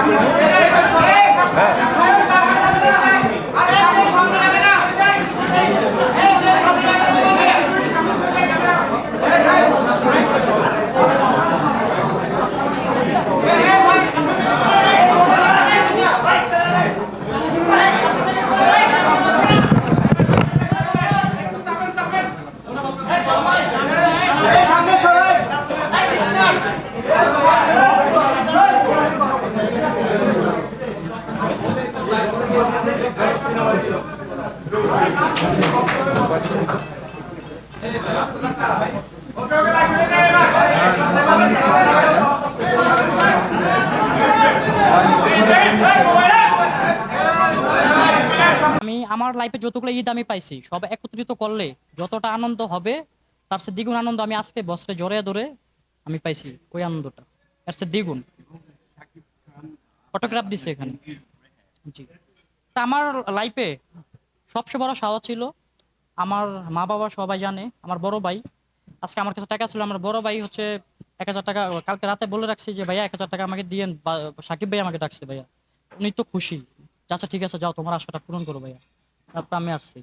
মনে করব হ্যাঁ আমি আমার লাইফে যতগুলো ঈদ আমি পাইছি, সব একত্রিত করলে যতটা আনন্দ হবে, তার সে দ্বিগুণ আনন্দ আমি আজকে বসরে জড়িয়ে ধরে আমি পাইছি ওই আনন্দটা। এর সে দ্বিগুণ। ফটোগ্রাফ দিচ্ছে এখানে। জি। তা আমার লাইফে সবচেয়ে বড় সাহস ছিল, আমার মা বাবা সবাই জানে, আমার বড় ভাই। আজকে আমার কাছে টাকা ছিল, আমার বড় ভাই হচ্ছে এক হাজার টাকা, কালকে রাতে বলে রাখছি যে, ভাইয়া, এক হাজার টাকা আমাকে দিয়ে সাকিব ভাই আমাকে ডাকছে, ভাইয়া। উনি তো খুশি। আচ্ছা ঠিক আছে, যাও, তোমার আশাটা পূরণ করো, ভাইয়া। তারপর আমি আসছি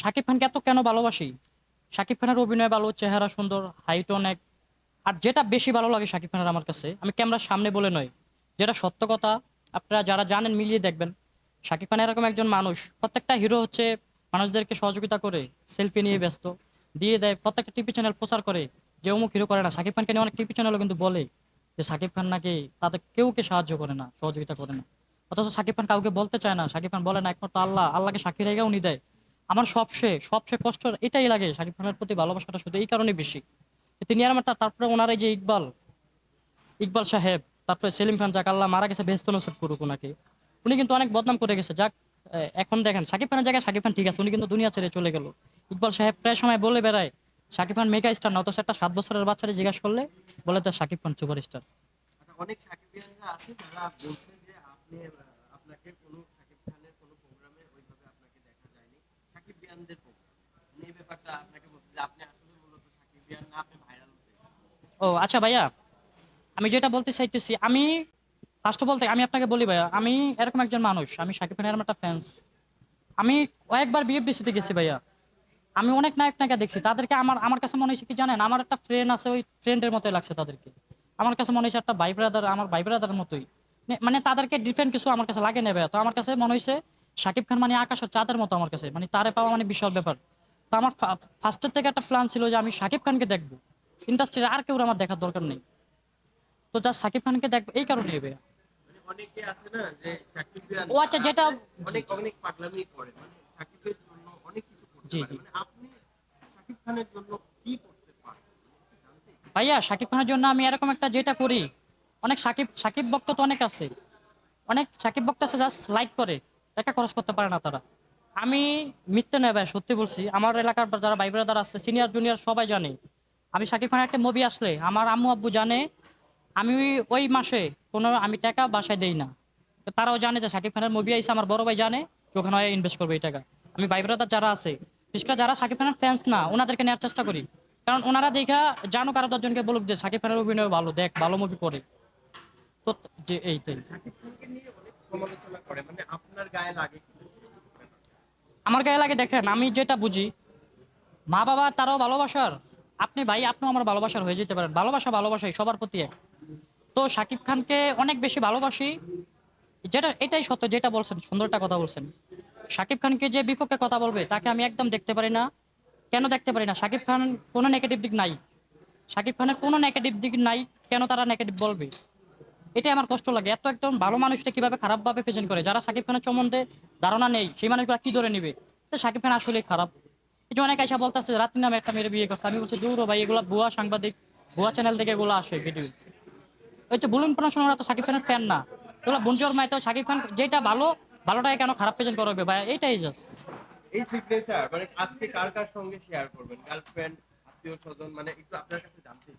শাকিব খানকে এত কেন ভালোবাসি? শাকিব খানের অভিনয় ভালো, চেহারা সুন্দর হাইট অনেক। আর যেটা বেশি ভালো লাগে শাকিব খানের আমার কাছে, আমি ক্যামেরার সামনে বলে নয়, যেটা সত্য কথা, আপনারা যারা জানেন মিলিয়ে দেখবেন। শাকিব খান এরকম একজন মানুষ, প্রত্যেকটা হিরো হচ্ছে মানুষদেরকে সহযোগিতা করে সেলফি নিয়ে ব্যস্ত, দিয়ে দেয়, প্রত্যেকটা টিভি চ্যানেল প্রচার করে, যে অমুক হিরো করে না। শাকিব খানকে নিয়ে অনেক টিভি চ্যানেলও কিন্তু বলে যে শাকিব খান নাকি তাদের কেউকে সাহায্য করে না, সহযোগিতা করে না। অথচ শাকিব খান কাউকে বলতে চায় না। শাকিব খান বলে না, একমাত্র আল্লাহ, আল্লাহকে সাক্ষী রেখে উনি দেয়। আমার সবচেয়ে সবচেয়ে কষ্ট এটাই লাগে শাকিব খানের প্রতি ভালোবাসাটা শুধু এই কারণে বেশি। তিনি আর তারপরে ওনার এই যে ইকবাল ইকবাল সাহেব, তারপরে সেলিম খান, যাক আল্লাহ মারা গেছে বেহস্ত নসেব করুক ওনাকে। উনি কিন্তু অনেক বদনাম করে গেছে। যাক এখন দেখেন শাকিব খানের জায়গায় শাকিব খান ঠিক আছে, উনি কিন্তু দুনিয়া ছেড়ে চলে গেল। ইকবাল সাহেব প্রায় সময় বলে বেড়ায় শাকিব খান মেগা স্টার না, অথচ একটা সাত বছরের বাচ্চারা জিজ্ঞাসা করলে বলে তো শাকিব খান সুপার স্টার অনেক সাকিবিয়ানরা আছে যারা বলছেন যে আপনি আপনাকে কোনো সাকিব খানের কোনো প্রোগ্রামে ওইভাবে আপনাকে দেখা যায়নি। সাকিবিয়ানদের প্রোগ্রাম এই ব্যাপারটা আপনাকে বলতে আপনি আসলে মূলত সাকিবিয়ান না, আপনি ভাইরাল ও আচ্ছা ভাইয়া, আমি যেটা বলতে চাইতেছি, আমি ফার্স্ট বলতে আমি আপনাকে বলি ভাইয়া, আমি এরকম একজন মানুষ, আমি শাকিব খানের একটা ফ্যান্স আমি কয়েকবার বিএফডিসিতে গেছি ভাইয়া। আমি অনেক নায়ক নায়িকা দেখছি, তাদেরকে আমার আমার কাছে মনে হয়েছে কি জানেন, আমার একটা ফ্রেন্ড আছে ওই ফ্রেন্ডের মতোই লাগছে তাদেরকে। আমার কাছে মনে হয়েছে একটা ভাই ব্রাদার আমার ভাই ব্রাদারের মতোই। মানে তাদেরকে ডিফারেন্ট কিছু আমার কাছে লাগে নেবে তো আমার কাছে মনে হয়েছে শাকিব খান মানে আকাশের চাঁদের মতো আমার কাছে মানে তারে পাওয়া মানে বিশাল ব্যাপার। তো আমার ফার্স্টের থেকে একটা প্ল্যান ছিল যে আমি শাকিব খানকে দেখব। ইন্ডাস্ট্রির আর কেউ আমার দেখার দরকার নেই। তো যা শাকিব খানকে দেখব এই কারণে নেবে মানে ও আচ্ছা, যেটা- অনেক অনেক পাগলামি করে মানে সাকিবের জন্য অনেক কিছু করতে পারে। মানে আপনি সাকিব খানের জন্য কি করতে পারেন? ভাইয়া শাকিব খানের জন্য আমি এরকম একটা যেটা করি অনেক সাকিব সাকিব ভক্ত তো অনেক আছে। অনেক সাকিব ভক্ত আছে জাস্ট লাইক করে। টাকা খরচ করতে পারে না তারা। আমি মিথ্যে নেই ভাই, সত্যি বলছি। আমার এলাকার যারা ভাই ব্রাদার আছে সিনিয়র জুনিয়র সবাই জানে। আমি শাকিব খানের একটা মুভি আসলে, আমার আম্মু আব্বু জানে। আমি ওই মাসে কোনো, আমি টাকা বাসায় দেই না। তারাও জানে যে শাকিব খানের মুভি আইসে আমার বড় ভাই জানে যে ওখানে ইনভেস্ট করবে এই টাকা। আমি ভাই ব্রাদার যারা আছে, বিশেষ করে যারা শাকিব খানের ফ্যান্স না, ওনাদেরকে নেওয়ার চেষ্টা করি। কারণ ওনারা দেখা, জানুক আরও দশজনকে বলুক যে সাকিব খানের অভিনয় ভালো, দেখ, ভালো মুভি করে। আমার গায়ে লাগে দেখেন, আমি যেটা বুঝি, মা বাবা তারাও ভালোবাসার। আপনি ভাই, আপনিও আমার ভালোবাসার হয়ে যেতে পারেন। ভালোবাসা ভালোবাসাই, সবার প্রতি তো শাকিব খানকে অনেক বেশি ভালোবাসি। যেটা, এটাই সত্য, যেটা বলছেন, সুন্দরটা কথা বলছেন। শাকিব খানকে যে বিপক্ষে কথা বলবে, তাকে আমি একদম দেখতে পারি না। কেন দেখতে পারি না? শাকিব খান কোনো নেগেটিভ দিক নাই। শাকিব খানের কোনো নেগেটিভ দিক নাই, কেন তারা নেগেটিভ বলবে? এটাই আমার কষ্ট লাগে। এত একদম ভালো মানুষটা কীভাবে খারাপভাবে প্রেজেন্ট করে? যারা শাকিব খানের সম্বন্ধে ধারণা নেই সেই মানুষগুলো কি ধরে নিবে? তো শাকিব খান আসলে খারাপ। এই যে অনেক আইসা বলতেছে রাত্রি নামে একটা মেয়ের বিয়ে করছে। আমি বলছি দূর ভাই এগুলো ভুয়া সাংবাদিক ভুয়া চ্যানেল থেকে এগুলো আসে ভিডিও ওই যে বলুন প্রণাশন ওরা তো শাকিব খানের ফ্যান না। এগুলো বঞ্জর মায় তো শাকিব খান যেটা ভালো ভালোটাকে কেন খারাপ প্রেজেন্ট করবে? ভাই এইটাই জাস্ট এই সিগনেচার মানে আজকে কার কার সঙ্গে শেয়ার করবেন? গার্লফ্রেন্ড আত্মীয় স্বজন মানে একটু আপনার কাছে জানতে।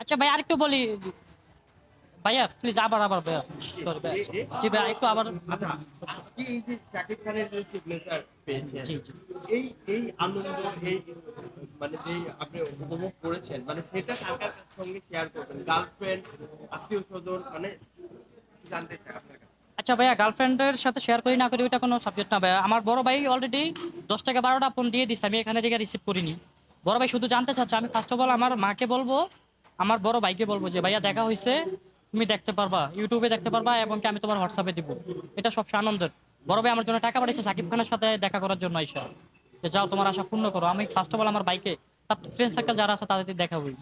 আচ্ছা ভাই আরেকটু বলি ভাইয়া প্লিজ আবার আবার ভাইয়া। সরি জি ভাইয়া একটু আবার আচ্ছা আজকে এই যে শাকিব খানের যে সিগনেচার পেয়েছেন এই এই আনন্দ এই মানে যেই আপনি উপভোগ করেছেন মানে সেটা কার সঙ্গে শেয়ার করবেন? গার্লফ্রেন্ড আত্মীয় স্বজন মানে জানতে চাই আপনার আচ্ছা ভাইয়া গার্লফ্রেন্ডের সাথে শেয়ার করি না করি ওইটা কোনো সাবজেক্ট না ভাইয়া। আমার বড় ভাই অলরেডি দশ টাকা বারোটা ফোন দিয়ে দিচ্ছে আমি এখানে থেকে রিসিভ করিনি। বড় ভাই শুধু জানতে চাচ্ছে আমি ফার্স্ট অফ অল আমার মাকে বলব আমার বড় ভাইকে বলব যে ভাইয়া দেখা হয়েছে তুমি দেখতে পারবা ইউটিউবে দেখতে পারবা এবং কি আমি তোমার হোয়াটসঅ্যাপে দিব। এটা সবচেয়ে আনন্দের। বড় ভাই আমার জন্য টাকা পাঠিয়েছে সাকিব খানের সাথে দেখা করার জন্য আইসা। যে যাও, তোমার আশা পূর্ণ করো। আমি ফার্স্ট অফ অল আমার বাইকে তার ফ্রেন্ড সার্কেল যারা আছে তাদেরকে দেখাবই।